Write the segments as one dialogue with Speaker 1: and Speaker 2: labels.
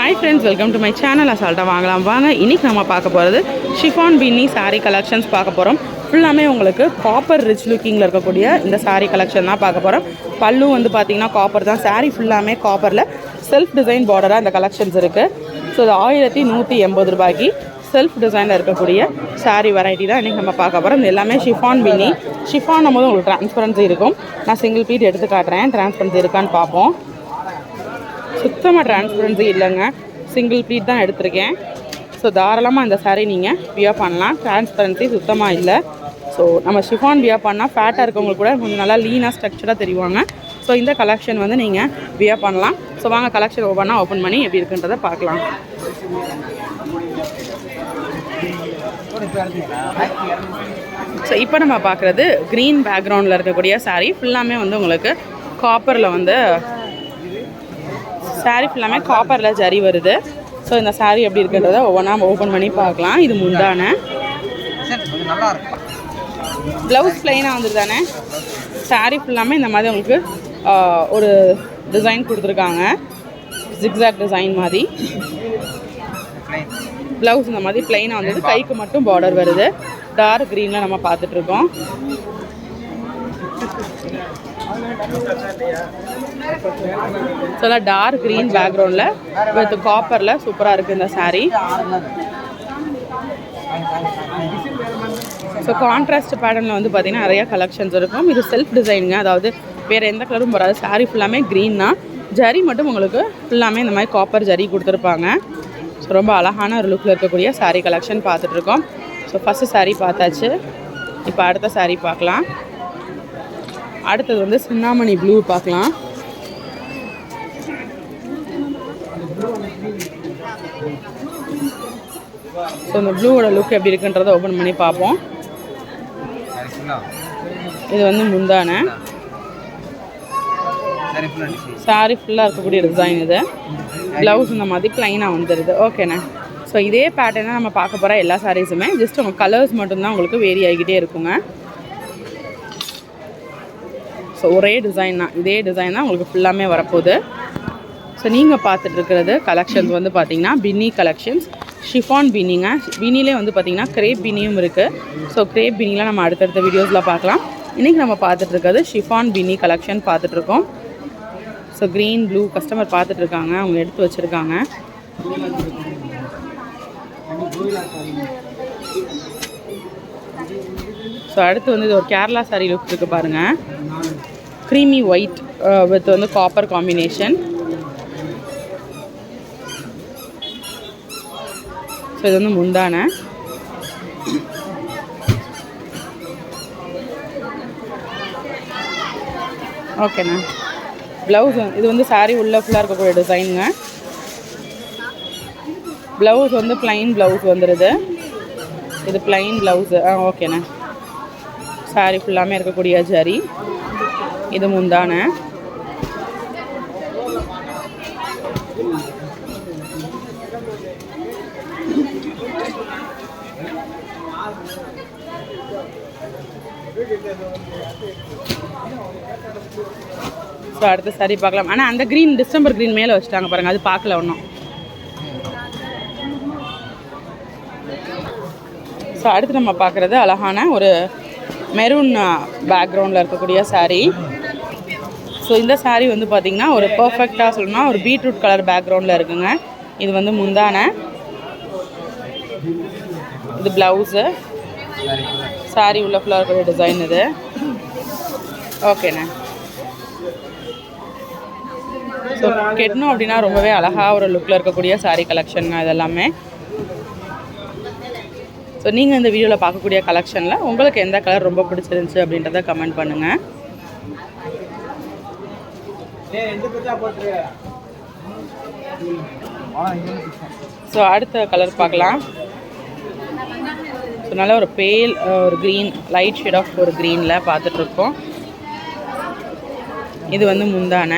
Speaker 1: Hi friends welcome to my channel அசால்ட்டாக வாங்கலாம். வாங்க இன்றைக்கி நம்ம பார்க்க போகிறது ஷிஃபான் பின்னி saree கலெக்ஷன்ஸ் பார்க்க போகிறோம் ஃபுல்லாமே உங்களுக்கு காப்பர் ரிச் லுக்கிங்கில் இருக்கக்கூடிய இந்த சாரீ கலெக்ஷன் தான் பார்க்க போகிறோம் பல்லு வந்து பார்த்திங்கன்னா காப்பர் தான். Saree ஃபுல்லாமே காப்பரில் செல்ஃப் டிசைன் பார்டராக இந்த கலெக்ஷன்ஸ் இருக்குது ஸோ இது ஆயிரத்தி நூற்றி எண்பது ரூபாய்க்கு செல்ஃப் டிசைனில் இருக்கக்கூடிய saree வெரைட்டி தான் இன்றைக்கி நம்ம பார்க்க போகிறோம் இது எல்லாமே ஷிஃபான் பின்னி ஷிஃபான் போது உங்களுக்கு டிரான்ஸ்பரன்சி இருக்கும். நான் சிங்கிள் பீட் எடுத்து காட்டுறேன். டிரான்ஸ்பரன்சி இருக்கான்னு பார்ப்போம். சுத்தமாக டிரான்ஸ்பரன்சி இல்லைங்க. சிங்கிள் ப்ளீட் தான் எடுத்திருக்கேன். ஸோ தாராளமாக இந்த saree நீங்கள் வியர் பண்ணலாம். டிரான்ஸ்பரன்சி சுத்தமாக இல்லை. ஸோ நம்ம ஷிஃபான் வியர் பண்ணால் ஃபேட்டாக இருக்கவங்களுக்கு கூட கொஞ்சம் நல்லா லீனாக ஸ்ட்ரக்சராக தெரிவாங்க. ஸோ இந்த கலெக்ஷன் வந்து நீங்கள் வியர் பண்ணலாம். ஸோ வாங்க கலெக்ஷன் ஓப்பனாக ஓப்பன் பண்ணி எப்படி இருக்குன்றதை பார்க்கலாம். ஸோ இப்போ நம்ம பார்க்குறது க்ரீன் பேக்ரவுண்டில் இருக்கக்கூடிய சாரீ ஃபுல்லாமே வந்து உங்களுக்கு காப்பரில் வந்து saree ஃபுல்லாமே காப்பரில் ஜரி வருது. ஸோ இந்த saree எப்படி இருக்குன்றத ஒவ்வொன்றா ஓப்பன் பண்ணி பார்க்கலாம். இது முந்தான.
Speaker 2: ப்ளவுஸ் கொஞ்சம் நல்லா இருக்கும்
Speaker 1: ப்ளவுஸ் வந்துருதானே ஃபுல்லாமே இந்த மாதிரி உங்களுக்கு ஒரு டிசைன் கொடுத்துருக்காங்க. ஜிக்ஸாக் டிசைன் மாதிரி. ப்ளவுஸ் இந்த மாதிரி ப்ளைனாக வந்தது. கைக்கு மட்டும் பார்டர் வருது. டார்க் க்ரீனில் நம்ம பார்த்துட்ருக்கோம் ஸோ டார்க் க்ரீன் பேக்ரவுண்டில் வித் காப்பரில் சூப்பராக இருக்குது இந்த சாரீ ஸோ கான்ட்ராஸ்ட் பேட்டர்னில் வந்து பார்த்திங்கன்னா நிறைய கலெக்ஷன்ஸ் இருக்கும். இது செல்ஃப் டிசைனுங்க அதாவது வேறு எந்த கலரும் வராது சாரீ ஃபுல்லாமே க்ரீன் தான். ஜரி மட்டும் உங்களுக்கு ஃபுல்லாமே இந்த மாதிரி காப்பர் ஜரி கொடுத்துருப்பாங்க. ஸோ ரொம்ப அழகான ஒரு லுக்கில் இருக்கக்கூடிய சாரீ கலெக்ஷன் பார்த்துட்ருக்கோம் ஸோ ஃபஸ்ட்டு சாரீ பார்த்தாச்சு. இப்போ அடுத்த சாரீ பார்க்கலாம். அடுத்தது வந்து சின்னாமணி ப்ளூ பார்க்கலாம். ஸோ இந்த ப்ளூவோட லுக் எப்படி இருக்குன்றதை ஓப்பன் பண்ணி பார்ப்போம். இது வந்து முந்தான.
Speaker 2: ஃபுல்லாக
Speaker 1: சாரி ஃபுல்லாக இருக்கக்கூடிய டிசைன் இது. ப்ளவுஸ் இந்த மாதிரி ப்ளைனாக வந்துடுது ஓகேண்ணே ஸோ இதே பேட்டர்னாக நம்ம பார்க்க போகிற எல்லா சாரீஸுமே ஜஸ்ட் உங்கள் கலர்ஸ் மட்டும்தான் உங்களுக்கு வேரி ஆகிக்கிட்டே இருக்குங்க. ஸோ ஒரே டிசைன் தான். இதே டிசைன் தான் உங்களுக்கு ஃபுல்லாமே வரப்போகுது. ஸோ நீங்கள் பார்த்துட்டு இருக்கிறது கலெக்ஷன்ஸ் வந்து பார்த்தீங்கன்னா பின்னி கலெக்ஷன்ஸ் ஷிஃபான் பின்னிங்க பின்னிலே வந்து பார்த்தீங்கன்னா கிரேப் பின்னியும் இருக்குது ஸோ கிரேப் பின்னிலாம் நம்ம அடுத்தடுத்த வீடியோஸில் பார்க்கலாம். இன்றைக்கி நம்ம பார்த்துட்டு இருக்கிறது ஷிஃபான் பின்னி கலெக்ஷன் பார்த்துட்ருக்கோம் ஸோ க்ரீன் ப்ளூ கஸ்டமர் பார்த்துட்டு இருக்காங்க. அவங்க எடுத்து வச்சுருக்காங்க. ஸோ அடுத்து வந்து இது ஒரு கேரளா சாரீ லுக் இருக்குது பாருங்கள் க்ரீமி ஒயிட் வித் வந்து காப்பர் காம்பினேஷன் ஸோ இது வந்து முந்தான. ஓகேண்ணா ப்ளவுஸ் இது வந்து சாரீ உள்ள ஃபுல்லாக இருக்கக்கூடிய டிசைனுங்க ப்ளவுஸ் வந்து பிளைன் ப்ளவுஸ் வந்துடுது இது பிளைன் ப்ளவுஸு ஆ ஓகேண்ணா சாரீ ஃபுல்லாமே இருக்கக்கூடிய ஜரி இது முந்தான. ஸோ அடுத்த சரி பார்க்கலாம். ஆனால் அந்த க்ரீன் டிசம்பர் க்ரீன் மேலே வச்சுட்டாங்க பாருங்கள் அது பார்க்கல ஒன்றும் ஸோ அடுத்து நம்ம பார்க்குறது அழகான ஒரு மெரூன் பேக்ரவுண்டில் இருக்கக்கூடிய சாரீ ஸோ இந்த saree வந்து பார்த்திங்கன்னா ஒரு பர்ஃபெக்டாக சொல்லணும்னா ஒரு பீட்ரூட் கலர் பேக்ரவுண்டில் இருக்குங்க. இது வந்து முந்தான. இது ப்ளவுஸு
Speaker 2: சரி
Speaker 1: உள்ள ஃபுல்லாக இருக்கிற டிசைன் இது. ஓகேண்ணே ஸோ கெட்டணும் அப்படின்னா ரொம்பவே அழகாக ஒரு லுக்கில் இருக்கக்கூடிய சாரீ கலெக்ஷனுங்க இதெல்லாமே. ஸோ நீங்கள் இந்த வீடியோவில் பார்க்கக்கூடிய கலெக்ஷனில் உங்களுக்கு எந்த கலர் ரொம்ப பிடிச்சிருந்துச்சி அப்படின்றத கமெண்ட் பண்ணுங்கள்
Speaker 2: ஆ இது வந்து டிசைன்
Speaker 1: ஸோ அடுத்த கலர் பார்க்கலாம். ஸோ நல்ல ஒரு பேல் ஒரு க்ரீன் லைட் ஷேட் ஆஃப் ஒரு க்ரீனில் பார்த்துட்ருக்கோம். இது வந்து முந்தான.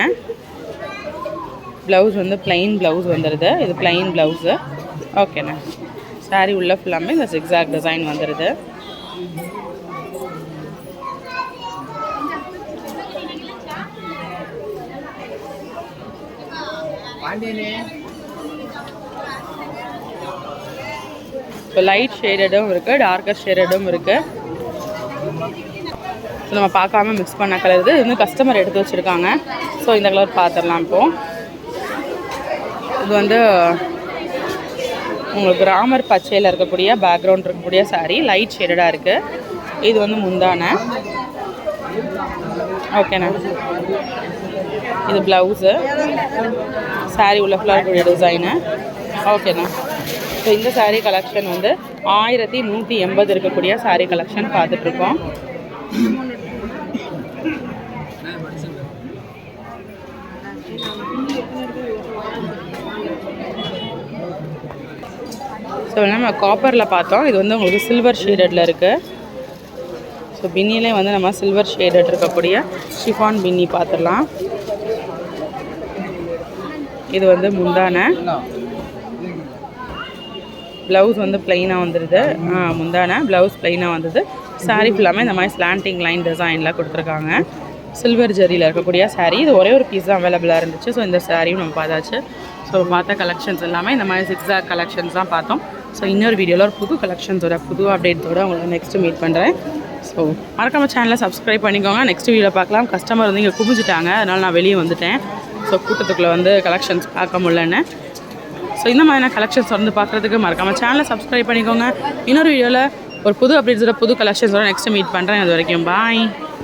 Speaker 1: ப்ளவுஸ் வந்து பிளைன் ப்ளவுஸ் வந்துடுது இது பிளைன் ப்ளவுஸு ஓகேண்ணா saree உள்ள ஃபுல்லாமே இந்த சிக்ஸாக் டிசைன் வந்துடுது இப்போ லைட் ஷேடடும் இருக்குது டார்க்கர் ஷேடடும் இருக்குது நம்ம பார்க்காம மிக்ஸ் பண்ண கலர் இது வந்து கஸ்டமர் எடுத்து வச்சுருக்காங்க. ஸோ இந்த கலர் பார்த்துடலாம் இப்போது இது வந்து உங்களுக்கு கிராமர் பச்சையில் இருக்கக்கூடிய பேக்ரவுண்ட் இருக்கக்கூடிய சாரி லைட் ஷேடடாக இருக்குது இது வந்து முந்தான. ஓகேண்ணா இது ப்ளவுஸு சாரீ உள்ள ஃபுல்லாக டிசைனு ஓகேண்ணா ஸோ இந்த சாரீ கலெக்ஷன் வந்து ஆயிரத்தி நூற்றி எண்பது இருக்கக்கூடிய சாரீ கலெக்ஷன் பார்த்துட்ருக்கோம். ஸோ நம்ம காப்பரில் பார்த்தோம். இது வந்து உங்களுக்கு சில்வர் ஷீடடில் இருக்குது ஸோ பின்னிலே வந்து நம்ம சில்வர் ஷேடட் இருக்கக்கூடிய ஷிஃபான் பின்னி பார்த்துடலாம். இது வந்து முந்தான. ப்ளவுஸ் வந்து ப்ளைனாக வந்துடுது ஆ, முந்தான ப்ளவுஸ் ப்ளைனாக வந்தது. Saree ஃபுல்லாமே இந்த மாதிரி ஸ்லாண்டிங் லைன் டிசைனில் கொடுத்துருக்காங்க. சில்வர் ஜரியில் இருக்கக்கூடிய saree. இது ஒரே ஒரு பீஸ் தான் அவைலபிளாக இருந்துச்சு. ஸோ இந்த சாரியும் நம்ம பார்த்தாச்சு. ஸோ பார்த்த கலெக்ஷன்ஸ் எல்லாமே இந்த மாதிரி சிக்ஸாக் கலெக்ஷன்ஸ் தான் பார்த்தோம். ஸோ இன்னொரு வீடியோவில் ஒரு புது கலெக்ஷன்ஸோட புது அப்டேட்ஸோட உங்களை நெக்ஸ்ட்டு மீட் பண்ணுறேன் ஸோ மறக்காம சேனலை சப்ஸ்கிரைப் பண்ணிக்கோங்க. நெக்ஸ்ட் வீடியோ பார்க்கலாம். கஸ்டமர் வந்து இங்கே குமிஞ்சிட்டாங்க. அதனால் நான் வெளியே வந்துட்டேன். ஸோ கூட்டத்துக்குள்ளே வந்து கலெக்ஷன்ஸ் பார்க்க முடிலன்னு ஸோ இந்த மாதிரியான கலெக்ஷன்ஸ் வந்து பார்க்குறதுக்கு மறக்காம சேனலை சப்ஸ்கிரைப் பண்ணிக்கோங்க. இன்னொரு வீடியோவில் ஒரு புது அப்டேட்ஸோட புது கலெக்ஷன்ஸோட நெக்ஸ்ட் மீட் பண்ணுறேன் அது வரைக்கும் பாய்